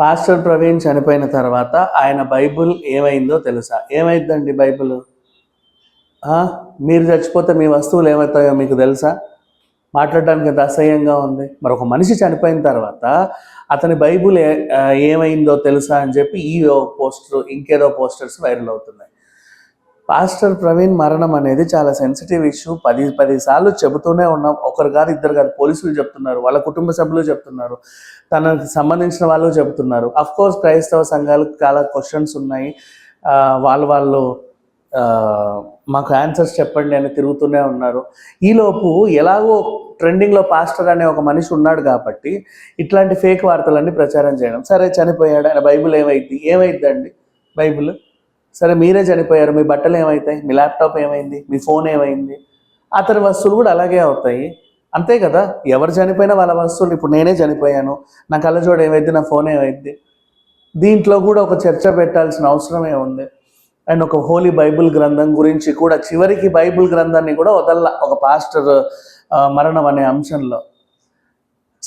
Pastor Praveen చనిపోయిన తర్వాత ఆయన బైబుల్ ఏమైందో తెలుసా? ఏమైందండి బైబుల్? మీరు చచ్చిపోతే మీ వస్తువులు ఏమవుతాయో మీకు తెలుసా? మాట్లాడడానికి ఎంత అసహ్యంగా ఉంది. మరి ఒక మనిషి చనిపోయిన తర్వాత అతని బైబుల్ ఏ- ఏమైందో తెలుసా అని చెప్పి ఈ పోస్టర్ ఇంకేదో పోస్టర్స్ వైరల్ అవుతున్నాయి. పాస్టర్ ప్రవీణ్ మరణం అనేది చాలా సెన్సిటివ్ ఇష్యూ పది పది సార్లు చెబుతూనే ఉన్నాం. ఒకరు కాదు ఇద్దరు కాదు పోలీసులు చెప్తున్నారు. వాళ్ళ కుటుంబ సభ్యులు చెప్తున్నారు. తనకు సంబంధించిన వాళ్ళు చెబుతున్నారు అఫ్ కోర్స్ క్రైస్తవ సంఘాలకు చాలా క్వశ్చన్స్ ఉన్నాయి. వాళ్ళు వాళ్ళు మాకు ఆన్సర్స్ చెప్పండి అని తిరుగుతూనే ఉన్నారు. ఈలోపు ఎలాగో ట్రెండింగ్లో పాస్టర్ అనే ఒక మనిషి ఉన్నాడు కాబట్టి ఇట్లాంటి ఫేక్ వార్తలన్నీ ప్రచారం చేయడం. సరే చనిపోయాడు. ఆయన బైబిల్ ఏమైంది ఏమైందండి బైబిల్? సరే మీరే చనిపోయారు మీ బట్టలు ఏమవుతాయి మీ ల్యాప్టాప్ ఏమైంది మీ ఫోన్ ఏమైంది? అతని వస్తువులు కూడా అలాగే అవుతాయి. అంతే కదా? ఎవరు చనిపోయినా వాళ్ళ వస్తువులు ఇప్పుడు నేనే చనిపోయాను నా కళ్ళజోడు ఏమైంది నా ఫోన్ ఏమైంది? దీంట్లో కూడా ఒక చర్చ పెట్టాల్సిన అవసరమే ఉంది. అండ్ ఒక హోలీ బైబిల్ గ్రంథం గురించి కూడా చివరికి బైబిల్ గ్రంథాన్ని కూడా వదల్ల ఒక పాస్టర్ మరణం అనే అంశంలో.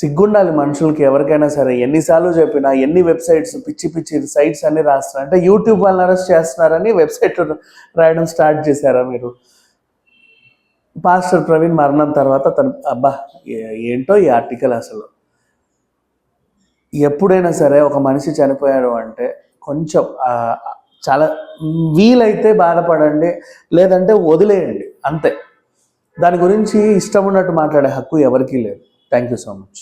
సిగ్గుండాలి మనుషులకి ఎవరికైనా సరే. ఎన్నిసార్లు చెప్పినా ఎన్ని వెబ్సైట్స్ పిచ్చి పిచ్చి సైట్స్ అన్ని రాస్తున్నారు అంటే యూట్యూబ్ వాళ్ళని అరెస్ట్ చేస్తున్నారని వెబ్సైట్ రాయడం స్టార్ట్ చేశారా మీరు? పాస్టర్ ప్రవీణ్ మరణం తర్వాత తను అబ్బా ఏంటో ఈ ఆర్టికల్ అసలు. ఎప్పుడైనా సరే ఒక మనిషి చనిపోయాడు అంటే కొంచెం చాలా వీలైతే బాధపడండి లేదంటే వదిలేయండి అంతే. దాని గురించి ఇష్టం ఉన్నట్టు మాట్లాడే హక్కు ఎవరికీ లేదు. Thank you so much.